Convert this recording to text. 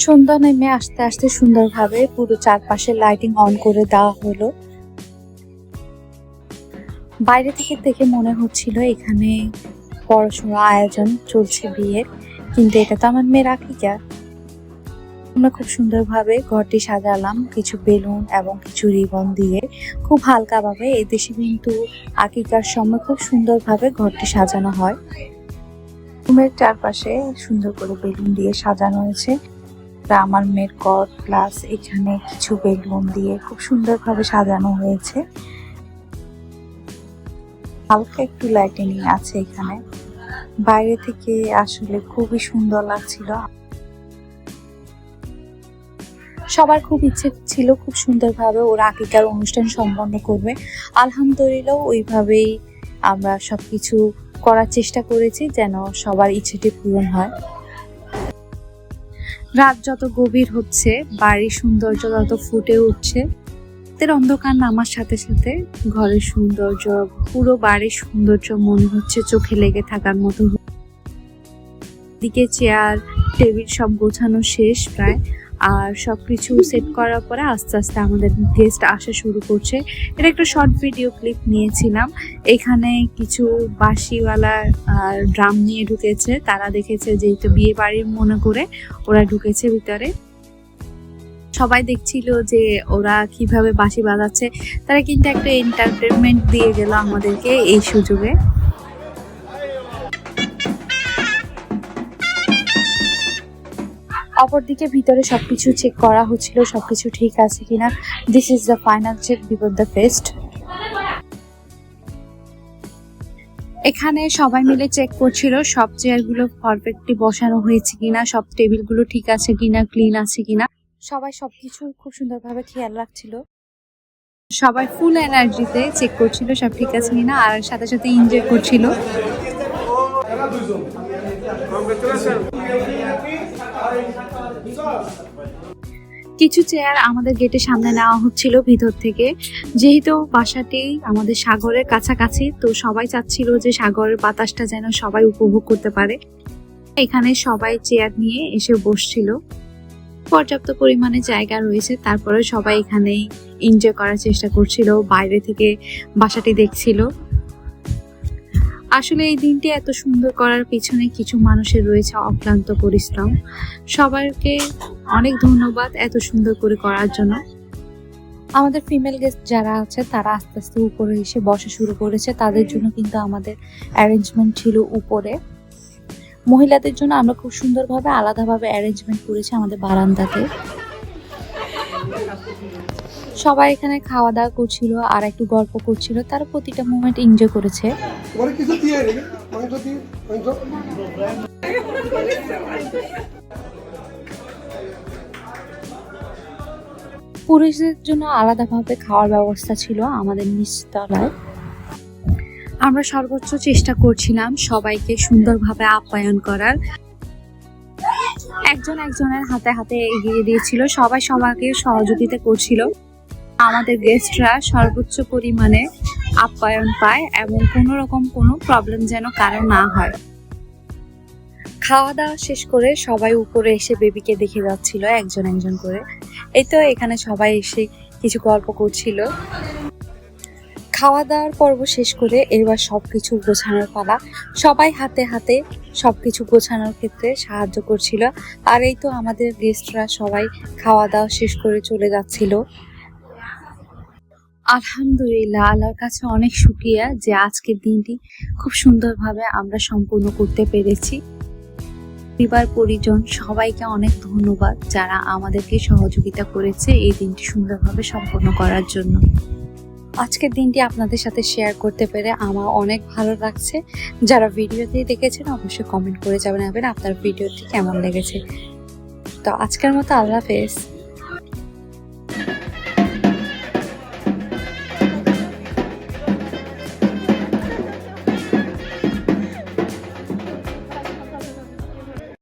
সন্ধ্যা নেমে আস্তে আস্তে সুন্দরভাবে পুরো চারপাশে লাইটিং অন করে দেওয়া হলো। বাইরে থেকে দেখে মনে হচ্ছিল এখানে পড়াশোনা আয়োজন চলছে বিয়ের কিন্তু এটা তো আমার মেয়ের আকিকা। আমরা খুব সুন্দরভাবে ঘরটি সাজালাম, কিছু বেলুন এবং কিছু রিবন দিয়ে। খুব হালকাভাবে এই দেশে কিন্তু আকিকার সময় খুব সুন্দরভাবে ঘরটি সাজানো হয়। রুমের চারপাশে সুন্দর করে বেলুন দিয়ে সাজানো হয়েছে। আমার মেয়ের কট প্লাস এখানে কিছু বেলুন দিয়ে খুব সুন্দরভাবে সাজানো হয়েছে। হালকা একটু লাইটিনিং আছে এখানে। বাইরে থেকে আসলে খুবই সুন্দর লাগছিল। সবার খুব ইচ্ছে ছিল খুব সুন্দরভাবে ওরা আকিকার অনুষ্ঠান সম্পন্ন করবে। আলহামদুলিল্লাহ ওইভাবেই আমরা সবকিছু করার চেষ্টা করেছি যেন সবার ইচ্ছেটি পূরণ হয়। রাত যত গভীর হচ্ছে, বাড়ির সৌন্দর্য তত ফুটে উঠছে। তের অন্ধকার নামার সাথে সাথে ঘরের সৌন্দর্য, পুরো বাড়ির সৌন্দর্য মনে হচ্ছে চোখে লেগে থাকার মতো। দিকে চেয়ার টেবিল সব গোছানো শেষ প্রায়। আর সব কিছু সেট করার পরে আস্তে আস্তে আমাদের গেস্ট আসা শুরু করছে। এটা একটা শর্ট ভিডিও ক্লিপ নিয়েছিলাম। এখানে কিছু বাঁশিওয়ালা ড্রাম নিয়ে ঢুকেছে। তারা দেখেছে যেহেতু বিয়ে বাড়ির মনে করে ওরা ঢুকেছে ভিতরে। সবাই দেখছিল যে ওরা কীভাবে বাঁশি বাজাচ্ছে। তারা কিন্তু একটা এন্টারটেনমেন্ট দিয়ে গেল আমাদেরকে এই সুযোগে। অপরদিকে ভিতরে সবকিছু চেক করা হচ্ছিল, সবকিছু ঠিক আছে কিনা। This is the final check before the fest এখানে সবাই মিলে চেক করছিল, সব চেয়ারগুলো পারফেক্টলি বসানো হয়েছে কিনা, সব টেবিলগুলো ঠিক আছে কিনা ক্লিন আছে কিনা। সবাই সবকিছু খুব সুন্দরভাবে খেয়াল রাখছিল। সবাই ফুল এনার্জিতে চেক করছিল সব ঠিক আছে কিনা, আর সাথে সাথে এনজয় করছিল। কিছু চেয়ার আমাদের গেটের সামনে নেওয়া হচ্ছিল ভিতর থেকে। যেহেতু বাসাটি আমাদের সাগরের কাছাকাছি, তো সবাই চাচ্ছিল যে সাগরের বাতাসটা যেন সবাই উপভোগ করতে পারে। এখানে সবাই চেয়ার নিয়ে এসে বসছিল। পর্যাপ্ত পরিমাণে জায়গা রয়েছে, তারপরে সবাই এখানেই এনজয় করার চেষ্টা করছিল, বাইরে থেকে বাসাটি দেখছিল। আসলে এই দিনটি এত সুন্দর করার পিছনে কিছু মানুষের রয়েছে অক্লান্ত পরিশ্রম। সবাইকে অনেক ধন্যবাদ এত সুন্দর করে করার জন্য। আমাদের ফিমেল গেস্ট যারা আছে, তারা আস্তে আস্তে উপরে এসে বসা শুরু করেছে। তাদের জন্য কিন্তু আমাদের অ্যারেঞ্জমেন্ট ছিল উপরে। মহিলাদের জন্য আমরা খুব সুন্দরভাবে, আলাদাভাবে অ্যারেঞ্জমেন্ট করেছি আমাদের বারান্দাতে। সবাই এখানে খাওয়া দাওয়া করছিল আর একটু গল্প করছিল। তারা প্রতিটা মোমেন্ট এনজয় করেছে। পুরুষদের জন্য আলাদাভাবে খাওয়ার ব্যবস্থা ছিল আমাদের নিচতলায়। আমরা সর্বোচ্চ চেষ্টা করছিলাম সবাইকে সুন্দরভাবে আপ্যায়ন করার। একজন একজনের হাতে হাতে এগিয়ে দিয়েছিল। সবাই সবাইকে সহযোগিতা করছিল। আমাদের গেস্টরা সর্বোচ্চ পরিমাণে আপ্যায়ন পায় এবং কোনো রকম কোনো প্রবলেম যেন কারও না হয়। খাওয়া দাওয়া শেষ করে সবাই উপরে এসে বেবিকে দেখে যাচ্ছিল একজন একজন করে। এই তো এখানে সবাই এসে কিছু গল্প করছিল। খাওয়া দাওয়ার পর্ব শেষ করে এবার সবকিছু গোছানোর পালা। সবাই হাতে হাতে সবকিছু গোছানোর ক্ষেত্রে সাহায্য করছিল। আর এই তো আমাদের গেস্টরা সবাই খাওয়া দাওয়া শেষ করে চলে যাচ্ছিল। আলহামদুলিল্লাহ, আল্লাহর কাছে অনেক শুক্রিয়া যে আজকের দিনটি খুব সুন্দরভাবে আমরা সম্পূর্ণ করতে পেরেছি। পরিবার, পরিজন, সবাইকে অনেক ধন্যবাদ যারা আমাদেরকে সহযোগিতা করেছে এই দিনটি সুন্দরভাবে সম্পন্ন করার জন্য। আজকের দিনটি আপনাদের সাথে শেয়ার করতে পেরে আমার অনেক ভালো লাগছে। যারা ভিডিওতে দেখেছেন অবশ্যই কমেন্ট করে যাবেন আপনার ভিডিওটি কেমন লেগেছে। তো আজকের মতো আল্লাহ হাফেজ।